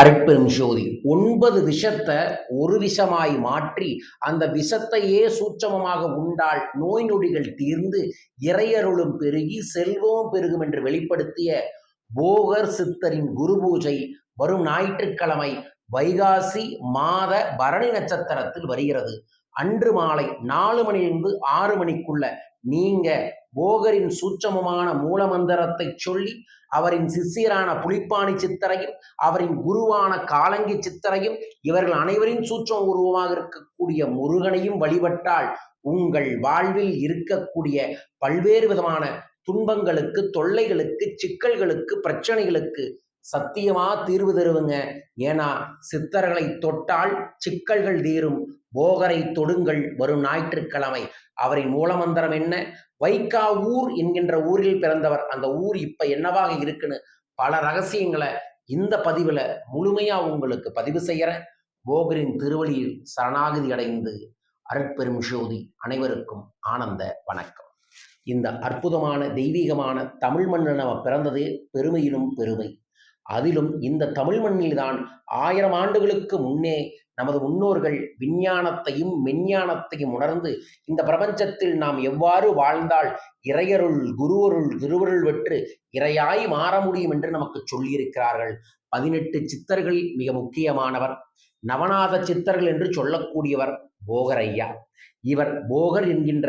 அருட்பெரும் ஜோதி. ஒன்பது விஷத்தை ஒரு விஷமாய் மாற்றி அந்த விஷத்தையே சூட்சமமாக உண்டால் நோய் நொடிகள் தீர்ந்து இறையருளும் பெருகி செல்வமும் பெருகும் என்று வெளிப்படுத்திய போகர் சித்தரின் குரு பூஜை வரும் ஞாயிற்றுக்கிழமை வைகாசி மாத பரணி நட்சத்திரத்தில் வருகிறது. அன்று மாலை நாலு மணியிலிருந்து ஆறு மணிக்குள்ள நீங்க போகரின் சூட்சமமான மூலமந்திரத்தை சொல்லி அவரின் சிஷ்யரான புலிப்பாணி சித்தரையும் அவரின் குருவான காலங்கி சித்தரையும் இவர்கள் அனைவரின் சூட்சம உருவமாக இருக்கக்கூடிய முருகனையும் வழிபட்டால் உங்கள் வாழ்வில் இருக்கக்கூடிய பல்வேறு விதமான துன்பங்களுக்கு தொல்லைகளுக்கு சிக்கல்களுக்கு பிரச்சனைகளுக்கு சத்தியமா தீர்வு தருவுங்க. ஏன்னா சித்தர்களை தொட்டால் சிக்கல்கள் தீரும். போகரை தொடுங்கள் வரும் ஞாயிற்றுக்கிழமை. அவரின் மூலமந்திரம் என்ன? வைக்கா ஊர் என்கின்ற ஊரில் பிறந்தவர். அந்த ஊர் இப்ப என்னவாக இருக்குன்னு பல ரகசியங்களை இந்த பதிவுல முழுமையா உங்களுக்கு பதிவு செய்யறேன். போகரின் திருவழியில் சரணாகதி அடைந்து அருட்பெரும் ஜோதி அனைவருக்கும் ஆனந்த வணக்கம். இந்த அற்புதமான தெய்வீகமான தமிழ் மண்ணில் நம்ம பிறந்தது பெருமையிலும் பெருமை. அதிலும் இந்த தமிழ் மண்ணில்தான் ஆயிரம் ஆண்டுகளுக்கு முன்னே நமது முன்னோர்கள் விஞ்ஞானத்தையும் மெஞ்ஞானத்தையும் உணர்ந்து இந்த பிரபஞ்சத்தில் நாம் எவ்வாறு வாழ்ந்தால் இறையருள் குருவருள் திருவருள் வெற்று இறையாய் மாற முடியும் என்று நமக்கு சொல்லியிருக்கிறார்கள். பதினெட்டு சித்தர்களில் மிக முக்கியமானவர். நவநாத சித்தர்கள் என்று சொல்லக்கூடியவர் போகரையா இவர் போகர் என்கின்ற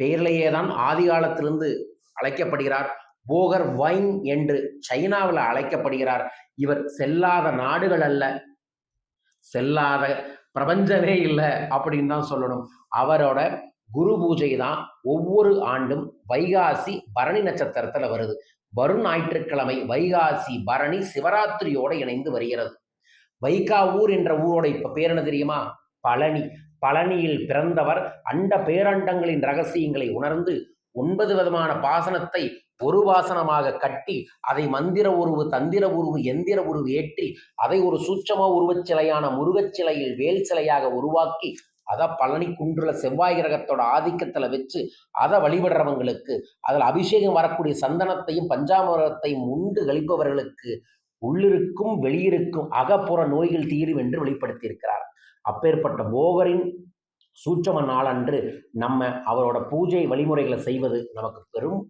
பெயரிலேயே தான் ஆதி காலத்திலிருந்து அழைக்கப்படுகிறார். போகர் வைன் என்று சைனாவில் அழைக்கப்படுகிறார். இவர் செல்லாத நாடுகள் அல்ல. செல்லாத பிரபஞ்சமே இல்லை அப்படின்னு தான் சொல்லணும். அவரோட குரு பூஜை தான் ஒவ்வொரு ஆண்டும் வைகாசி பரணி நட்சத்திரத்துல வருது. வரும் ஞாயிற்றுக்கிழமை வைகாசி பரணி சிவராத்திரியோட இணைந்து வருகிறது. வைகாவூர் என்ற ஊரோட இப்ப பேர் என்ன தெரியுமா? பழனி. பழனியில் பிறந்தவர் அண்ட பேரண்டங்களின் ரகசியங்களை உணர்ந்து ஒன்பது விதமான பாசனத்தை ஒரு வாசனமாக கட்டி அதை மந்திர உருவு தந்திர உருவு எந்திர உருவு ஏற்றி அதை ஒரு சூட்சம உருவச் சிலையான முருகச் சிலையில் வேல் சிலையாக உருவாக்கி அதை பழனி குன்றுல செவ்வாய் கிரகத்தோட ஆதிக்கத்துல வச்சு அதை வழிபடுறவங்களுக்கு அதில் அபிஷேகம் வரக்கூடிய சந்தனத்தையும் பஞ்சாமிரத்தையும் உண்டு கழிப்பவர்களுக்கு உள்ளிருக்கும் வெளியிருக்கும் அகப்புற நோய்கள் தீரும் என்று வெளிப்படுத்தியிருக்கிறார். அப்பேற்பட்ட போகரின் சூட்சம நாளன்று நம்ம அவரோட பூஜை வழிமுறைகளை செய்வது நமக்கு பெரும்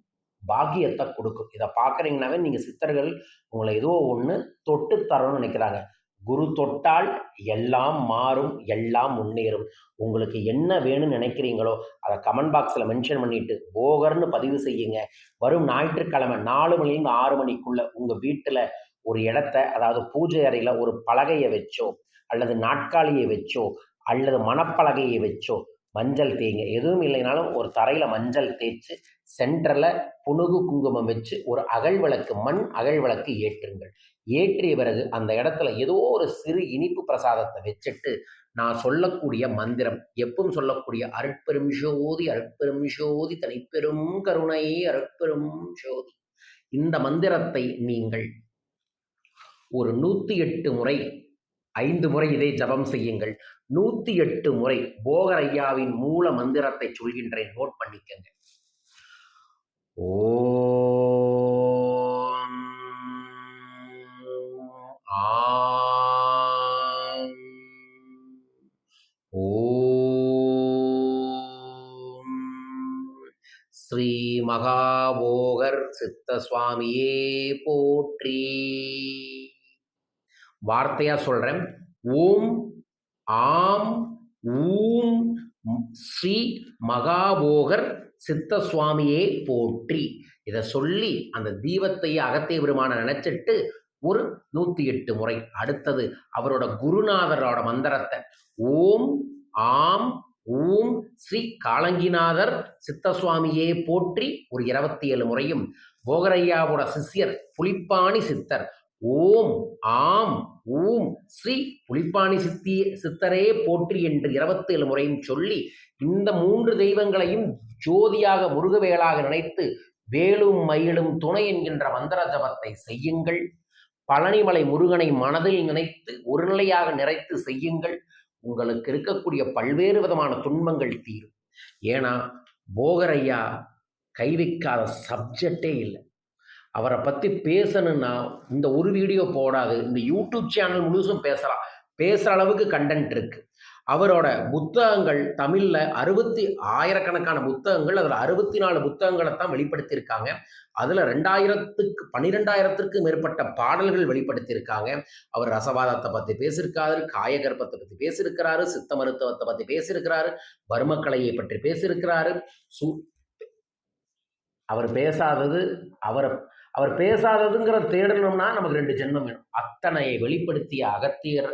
பாக்கியத்தை கொடுக்கும். இதை பார்க்குறீங்கனாவே நீங்கள் சித்தர்கள் உங்களை ஏதோ ஒன்று தொட்டு தரணும்னு நினைக்கிறாங்க. குரு தொட்டால் எல்லாம் மாறும் எல்லாம் முன்னேறும். உங்களுக்கு என்ன வேணும்னு நினைக்கிறீங்களோ அதை கமெண்ட் பாக்ஸில் மென்ஷன் பண்ணிட்டு போகர்னு பதிவு செய்யுங்க. வரும் ஞாயிற்றுக்கிழமை நாலு மணிலேருந்து ஆறு மணிக்குள்ள உங்கள் வீட்டில் ஒரு இடத்த அதாவது பூஜை அறையில் ஒரு பலகையை வச்சோ அல்லது நாட்காலியை வச்சோ அல்லது மணப்பலகையை வச்சோ மஞ்சள் தேய்ங்க. எதுவும் இல்லைனாலும் ஒரு தரையில் மஞ்சள் தேய்ச்சி சென்டரில் புனுகு குங்குமம் வச்சு ஒரு அகல் விளக்கு மண் அகல் விளக்கு ஏற்றுங்கள். ஏற்றிய பிறகு அந்த இடத்துல ஏதோ ஒரு சிறு இனிப்பு பிரசாதத்தை வச்சுட்டு நான் சொல்லக்கூடிய மந்திரம் எப்பவும் சொல்லக்கூடிய அருட்பெரும் ஜோதி அருட்பெரும் ஜோதி தனிப்பெரும் கருணை அருட்பெரும் ஜோதி இந்த மந்திரத்தை நீங்கள் ஒரு நூற்றி எட்டு முறை ஐந்து முறை இதை ஜபம் செய்யுங்கள். நூற்றி எட்டு முறை போகர் ஐயாவின் மூல மந்திரத்தை சொல்கின்றேன். நோட் பண்ணிக்கங்க. ஓ ஸ்ரீ மகாபோகர் சித்த சுவாமியே போற்றி. வார்த்தையா சொல்றேன். ஓம் ஆம் ஊம் ஸ்ரீ மகாபோகர் சித்த சுவாமியே போற்றி. இதை சொல்லி அந்த தீபத்தையே அகத்திய பெருமான நினைச்சிட்டு ஒரு நூத்தி எட்டு முறை அடுத்தது அவரோட குருநாதரோட மந்திரத்தை ஓம் ஆம் ஊம் ஸ்ரீ காலங்கிநாதர் சித்தசுவாமியே போற்றி ஒரு இருபத்தி ஏழு முறையும் போகரையாவோட சிஷ்யர் புலிப்பாணி சித்தர் ஓம் ஆம் ஊம். ஸ்ரீ புலிப்பாணி சித்தி சித்தரே போற்றி என்று இருபத்தேழு முறையும் சொல்லி இந்த மூன்று தெய்வங்களையும் ஜோதியாக முருகவேளாக நினைத்து வேலும் மயிலும் துணை என்கின்ற மந்திர ஜபத்தை செய்யுங்கள். பழனிமலை முருகனை மனதில் நினைத்து ஒரு நிலையாக நிறைத்து செய்யுங்கள். உங்களுக்கு இருக்கக்கூடிய பல்வேறு விதமான துன்பங்கள் தீரும். ஏன்னா போகரையா கை வைக்காத சப்ஜெக்டே இல்லை. அவரை பற்றி பேசணும்னா இந்த ஒரு வீடியோ போடாது. இந்த யூடியூப் சேனல் முழுசும் பேசலாம். பேசுகிற அளவுக்கு கண்டென்ட் இருக்குது அவரோட புத்தகங்கள் தமிழில் அறுபத்தி ஆயிரக்கணக்கான புத்தகங்கள் அதில் அறுபத்தி நாலு புத்தகங்களை தான் வெளிப்படுத்தியிருக்காங்க. அதில் ரெண்டாயிரத்துக்கு பன்னிரெண்டாயிரத்திற்கு மேற்பட்ட பாடல்கள் வெளிப்படுத்தியிருக்காங்க. அவர் ரசவாதத்தை பற்றி பேசியிருக்காரு காயகற்பத்தை பற்றி பேசியிருக்கிறாரு சித்த மருத்துவத்தை பற்றி பேசியிருக்கிறாரு வர்மக்கலையை பற்றி பேசியிருக்கிறாரு. சு அவர் பேசாதது அவரை அவர் பேசாததுங்கிற தேடணும்னா நமக்கு ரெண்டு ஜென்மம் வேணும். அத்தனையை வெளிப்படுத்திய அகத்தியர்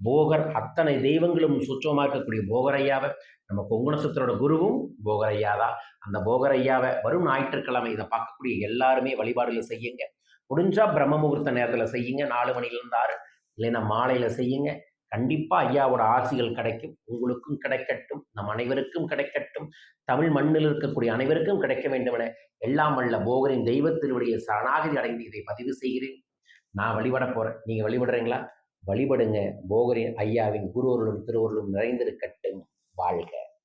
போகர் அத்தனை தெய்வங்களும் சுற்றமாக்கக்கூடிய போகரையாவை நம்ம கொங்குணசுத்தரோட குருவும் போகரையா தான் அந்த போகரையாவை வரும் ஞாயிற்றுக்கிழமை இதை பார்க்கக்கூடிய எல்லாருமே வழிபாடுகளை செய்யுங்க. முடிஞ்சா பிரம்ம முகூர்த்த நேரத்தில் செய்யுங்க. நாலு மணிலேருந்து ஆறு இல்லைன்னா மாலையில் செய்யுங்க. கண்டிப்பாக ஐயாவோட ஆசிகள் கிடைக்கும். உங்களுக்கும் கிடைக்கட்டும். நம் அனைவருக்கும் கிடைக்கட்டும். தமிழ் மண்ணில் இருக்கக்கூடிய அனைவருக்கும் கிடைக்க வேண்டும் என எல்லாம் அல்ல போகரின் தெய்வ திருவடியை சரணாகதி அடைந்து இதை பதிவு செய்கிறேன். நான் வழிபட போகிறேன் நீங்கள் வழிபடுறீங்களா? வழிபடுங்க. போகரின் ஐயாவின் குருவர்களும் திருவருளும் நிறைந்திருக்கட்டும். வாழ்க.